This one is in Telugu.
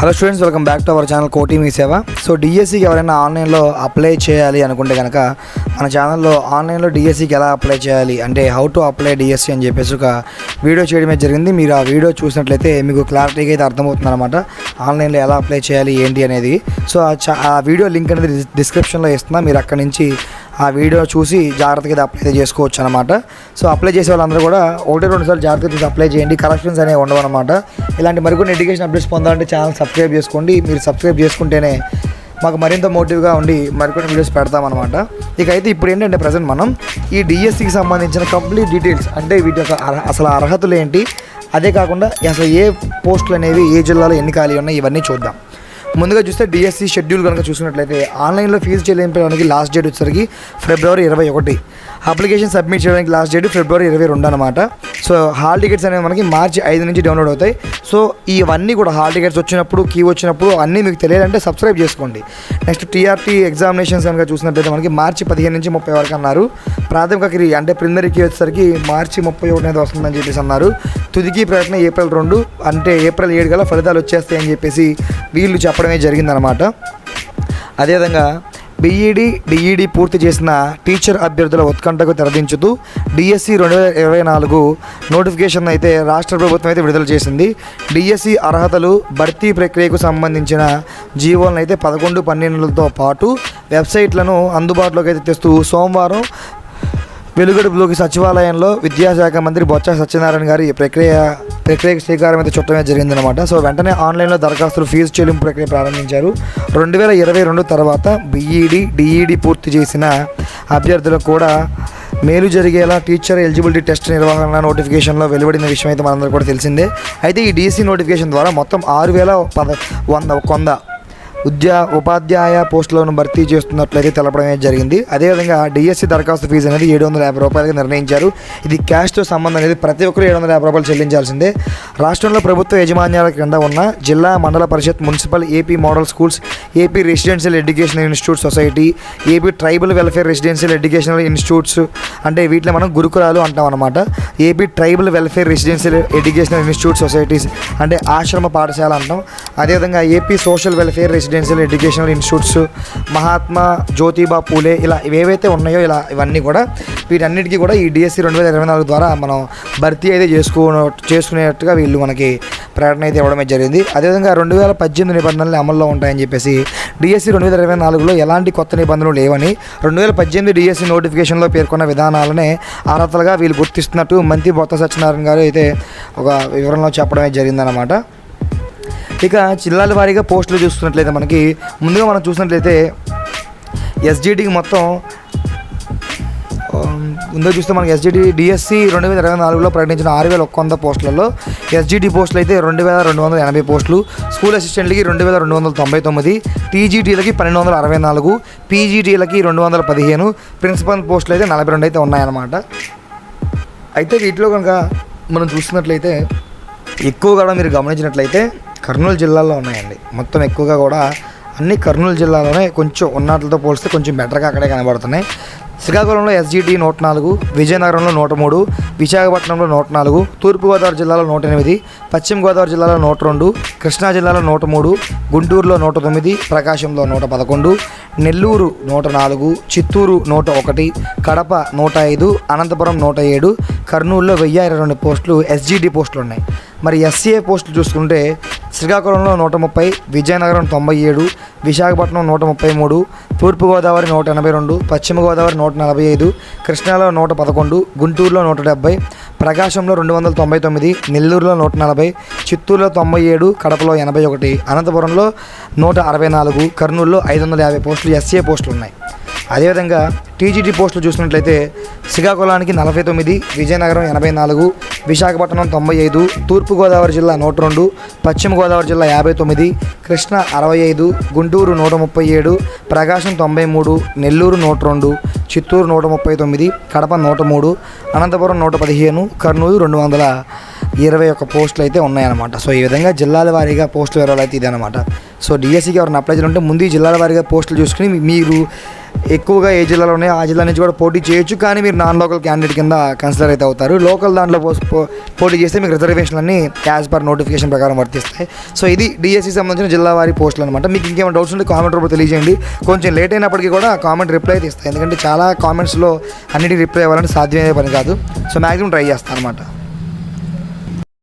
Hello students welcome back to our channel కోటి మీ సేవ సో డిఎస్సికి ఎవరైనా ఆన్లైన్లో అప్లై చేయాలి అనుకుంటే కనుక మన ఛానల్లో ఆన్లైన్లో డిఎస్సికి ఎలా అప్లై చేయాలి? అంటే హౌ టు అప్లై డిఎస్సి అని చెప్పేసి ఒక వీడియో చేయడమే జరిగింది. మీరు ఆ వీడియో చూసినట్లయితే మీకు క్లారిటీగా అయితే అర్థమవుతుంది అనమాట ఆన్లైన్లో ఎలా అప్లై చేయాలి ఏంటి అనేది. సో ఆ చా- ఆ వీడియో లింక్ అనేది డిస్క్రిప్షన్లో ఇస్తున్నా. మీరు అక్కడి నుంచి ఆ వీడియో చూసి జాగ్రత్తగా ఇది అప్లై చేసుకోవచ్చు అనమాట సో అప్లై చేసే వాళ్ళందరూ కూడా ఒకటి రెండు సార్లు జాగ్రత్తగా చూసి అప్లై చేయండి. కరెక్షన్స్ అనేవి ఉండవు అనమాట ఇలాంటి మరికొన్ని ఎడ్యుకేషన్ అప్డేట్స్ పొందాలంటే ఛానల్ సబ్స్క్రైబ్ చేసుకోండి. మీరు సబ్స్క్రైబ్ చేసుకుంటేనే మాకు మరింత మోటివ్గా ఉండి మరికొన్ని వీడియోస్ పెడతామన్నమాట ఇక అయితే ఇప్పుడు ఏంటంటే ప్రజెంట్ మనం ఈ డిఎస్సికి సంబంధించిన కంప్లీట్ డీటెయిల్స్ అంటే వీటి యొక్క అసలు అర్హతలు ఏంటి? అదే కాకుండా అసలు ఏ పోస్టులు అనేవి ఏ జిల్లాలో ఎన్ని ఖాళీ ఉన్నాయి? ఇవన్నీ చూద్దాం. ముందుగా చూస్తే డిఎస్సి షెడ్యూల్ కనుక చూసినట్లయితే ఆన్లైన్లో ఫీజు చెల్లించడానికి లాస్ట్ డేట్ వచ్చేసరికి ఫిబ్రవరి ఇరవై ఒకటి. అప్లికేషన్ సబ్మిట్ చేయడానికి లాస్ట్ డేట్ ఫిబ్రవరి ఇరవై రెండు అనమాట సో హాల్ టికెట్స్ అనేవి మనకి మార్చి ఐదు నుంచి డౌన్లోడ్ అవుతాయి. సో ఇవన్నీ కూడా హాల్ టికెట్స్ వచ్చినప్పుడు కీ వచ్చినప్పుడు అన్నీ మీకు తెలియాలంటే సబ్స్క్రైబ్ చేసుకోండి. నెక్స్ట్ టీఆర్టీ ఎగ్జామినేషన్స్ కనుక చూసినట్లయితే మనకి మార్చి పదిహేను నుంచి ముప్పై వరకు అన్నారు. ప్రాథమిక క్రీ అంటే ప్రిలిమినరీ కీ వచ్చేసరికి మార్చి ముప్పై ఒకటి అనేది వస్తుందని చెప్పేసి అన్నారు. తుదికి ప్రకటన ఏప్రిల్ రెండు అంటే ఏప్రిల్ ఏడు గల ఫలితాలు వచ్చేస్తాయని చెప్పేసి వీళ్ళు చెప్పడమే జరిగిందనమాట అదేవిధంగా బీఈడి డిఈడి పూర్తి చేసిన టీచర్ అభ్యర్థుల ఉత్కంఠకు తెరదించుతూ డిఎస్సి రెండు వేల ఇరవై నాలుగు నోటిఫికేషన్ అయితే రాష్ట్ర ప్రభుత్వం అయితే విడుదల చేసింది. డిఎస్సి అర్హతలు భర్తీ ప్రక్రియకు సంబంధించిన జీవోలను అయితే పదకొండు పన్నెండులతో పాటు వెబ్సైట్లను అందుబాటులోకి అయితే తెస్తూ సోమవారం వెలుగడుపులోకి సచివాలయంలో విద్యాశాఖ మంత్రి బొత్స సత్యనారాయణ గారి ఈ ప్రక్రియ ప్రక్రియకు శ్రీకారం అయితే చుట్టమే జరిగిందనమాట సో వెంటనే ఆన్లైన్లో దరఖాస్తులు ఫీజు చెల్లింపు ప్రక్రియ ప్రారంభించారు. రెండు వేల ఇరవై రెండు తర్వాత బీఈడి డిఈడి పూర్తి చేసిన అభ్యర్థులకు కూడా మేలు జరిగేలా టీచర్ ఎలిజిబిలిటీ టెస్ట్ నిర్వహణ నోటిఫికేషన్లో వెలువడిన విషయం అయితే మనందరూ కూడా తెలిసిందే. అయితే ఈ డీసీ నోటిఫికేషన్ ద్వారా మొత్తం ఆరు వేల పద వంద కొంద ఉద్యా ఉపాధ్యాయ పోస్టులను భర్తీ చేస్తున్నట్లయితే తెలపడం అనేది జరిగింది. అదేవిధంగా డిఎస్సి దరఖాస్తు ఫీజు అనేది ఏడు వందల యాభై రూపాయలుగా నిర్ణయించారు. ఇది క్యాష్తో సంబంధం అనేది ప్రతి ఒక్కరు ఏడు వందల యాభై రూపాయలు చెల్లించాల్సిందే. రాష్ట్రంలో ప్రభుత్వ యాజమాన్యాల కింద ఉన్న జిల్లా mandal parishad municipal AP model schools AP residential educational institute society AP tribal welfare residential educational institutes అంటే వీటిని మనం గురుకులాలు అంటాం అనమాట AP tribal welfare residential educational institute societies అంటే ఆశ్రమ పాఠశాల అంటాం. అదేవిధంగా AP social welfare residential educational institutes Mahatma Jyotiba Phule ఇలా ఏవైతే ఉన్నాయో ఇలా ఇవన్నీ కూడా వీటన్నిటికీ కూడా ఈ డిఎస్సి రెండు వేల ఇరవై నాలుగు ద్వారా మనం భర్తీ అయితే చేసుకో చేసుకునేట్టుగా వీళ్ళు మనకి ప్రకటన అయితే ఇవ్వడమే జరిగింది. అదేవిధంగా రెండు వేల పద్దెనిమిది నిబంధనలు అమల్లో ఉంటాయని చెప్పేసి డిఎస్సి రెండు వేల ఇరవై నాలుగులో ఎలాంటి కొత్త నిబంధనలు లేవని రెండు వేల పద్దెనిమిది డిఎస్సి నోటిఫికేషన్లో పేర్కొన్న విధానాలనే అర్హతలుగా వీళ్ళు గుర్తిస్తున్నట్టు మంత్రి బొత్త సత్యనారాయణ గారు అయితే ఒక వివరణలో చెప్పడమే జరిగిందనమాట ఇక జిల్లాల వారీగా పోస్టులు చూస్తున్నట్లయితే మనకి ముందుగా మనం చూసినట్లయితే ఎస్జిటికి మొత్తం ముందుగా చూస్తే మనకి ఎస్జిటి డిఎస్సి రెండు వేల ఇరవై నాలుగులో ప్రకటించిన ఆరు వేల ఒక్క వంద పోస్టులలో ఎస్జిటి పోస్టులు అయితే రెండు వేల రెండు వందల ఎనభై పోస్టులు స్కూల్ అసిస్టెంట్లకి రెండు వేల రెండు వందల తొంభై తొమ్మిది టీజీటీలకి పన్నెండు వందల అరవై నాలుగు పీజీటీలకి రెండు వందల పదిహేను ప్రిన్సిపల్ పోస్టులు అయితే నలభై రెండు అయితే ఉన్నాయన్నమాట. అయితే వీటిలో కనుక మనం చూస్తున్నట్లయితే ఎక్కువగా మీరు గమనించినట్లయితే కర్నూలు జిల్లాలో ఉన్నాయండి. మొత్తం ఎక్కువగా కూడా అన్ని కర్నూలు జిల్లాలోనే కొంచెం ఉన్నట్లతో పోలిస్తే కొంచెం బెటర్గా అక్కడే కనబడుతున్నాయి. శ్రీకాకుళంలో ఎస్జిటి నూట నాలుగు విజయనగరంలో నూట మూడు విశాఖపట్నంలో నూట నాలుగు తూర్పుగోదావరి జిల్లాలో నూట ఎనిమిది పశ్చిమ గోదావరి జిల్లాలో నూట రెండు కృష్ణా జిల్లాలో నూట మూడు గుంటూరులో నూట తొమ్మిది ప్రకాశంలో నూట పదకొండు నెల్లూరు నూట నాలుగు చిత్తూరు నూట ఒకటి కడప నూట ఐదు అనంతపురం నూట ఏడు కర్నూలులో వెయ్యి ఇరవై రెండు పోస్టులు ఎస్జిటి పోస్టులు ఉన్నాయి. మరి ఎస్సీఏ పోస్టులు చూసుకుంటే శ్రీకాకుళంలో నూట ముప్పై విజయనగరం తొంభై ఏడు విశాఖపట్నం నూట ముప్పై మూడు తూర్పుగోదావరి నూట ఎనభై రెండు పశ్చిమ గోదావరి నూట నలభై ఐదు కృష్ణాలో నూట పదకొండు గుంటూరులో నూట డెబ్బై ప్రకాశంలో రెండు వందల తొంభై తొమ్మిది నెల్లూరులో నూట నలభై చిత్తూరులో తొంభై ఏడు కడపలో ఎనభై ఒకటి అనంతపురంలో నూట అరవై నాలుగు కర్నూలులో ఐదు వందల యాభై పోస్టులు ఎస్సీఏ పోస్టులు ఉన్నాయి. అదేవిధంగా టీజీటీ పోస్టులు చూసినట్లయితే శ్రీకాకుళానికి నలభై తొమ్మిది విజయనగరం ఎనభై నాలుగు విశాఖపట్నం తొంభై ఐదు తూర్పుగోదావరి జిల్లా నూట రెండు పశ్చిమ గోదావరి జిల్లా యాభై తొమ్మిది కృష్ణా అరవై ఐదు గుంటూరు నూట ముప్పై ఏడు ప్రకాశం తొంభై మూడు నెల్లూరు నూట రెండు చిత్తూరు నూట ముప్పై తొమ్మిది కడప నూట మూడు అనంతపురం నూట పదిహేను కర్నూలు రెండు వందల ఇరవై ఒక పోస్టులు అయితే ఉన్నాయన్నమాట. సో ఈ విధంగా జిల్లాల వారీగా పోస్టులు వివరాలు అయితే ఇదన్నమాట. సో డిఎస్సికి ఎవరైనా అప్లై చేయాలంటే ముందు జిల్లాల వారీగా పోస్టులు చూసుకుని మీరు ఎక్కువగా ఏ జిల్లాలో ఉన్నాయో ఆ జిల్లా నుంచి కూడా పోటీ చేయొచ్చు. కానీ మీరు నాన్ లోకల్ క్యాండిడేట్ కింద కన్సిడర్ అయితే అవుతారు. లోకల్ దాంట్లో పో- పోటీ చేస్తే మీకు రిజర్వేషన్లు అన్ని యాజ్ పర్ నోటిఫికేషన్ ప్రకారం వర్తిస్తాయి. సో ఇది డిఎస్సి సంబంధించిన జిల్లా వారి పోస్టులు అనమాట మీకు ఇంకేమైనా డౌట్స్ ఉంటే కామెంట్ రూపంలో తెలియజేయండి. కొంచెం లేట్ అయినప్పటికీ కూడా కామెంట్ రిప్లై అయితే ఇస్తాయి. ఎందుకంటే చాలా కామెంట్స్లో అన్నిటికీ రిప్లై ఇవ్వాలంటే సాధ్యమయ్యే పని కాదు. సో మ్యాక్సిమం ట్రై చేస్తాను అనమాట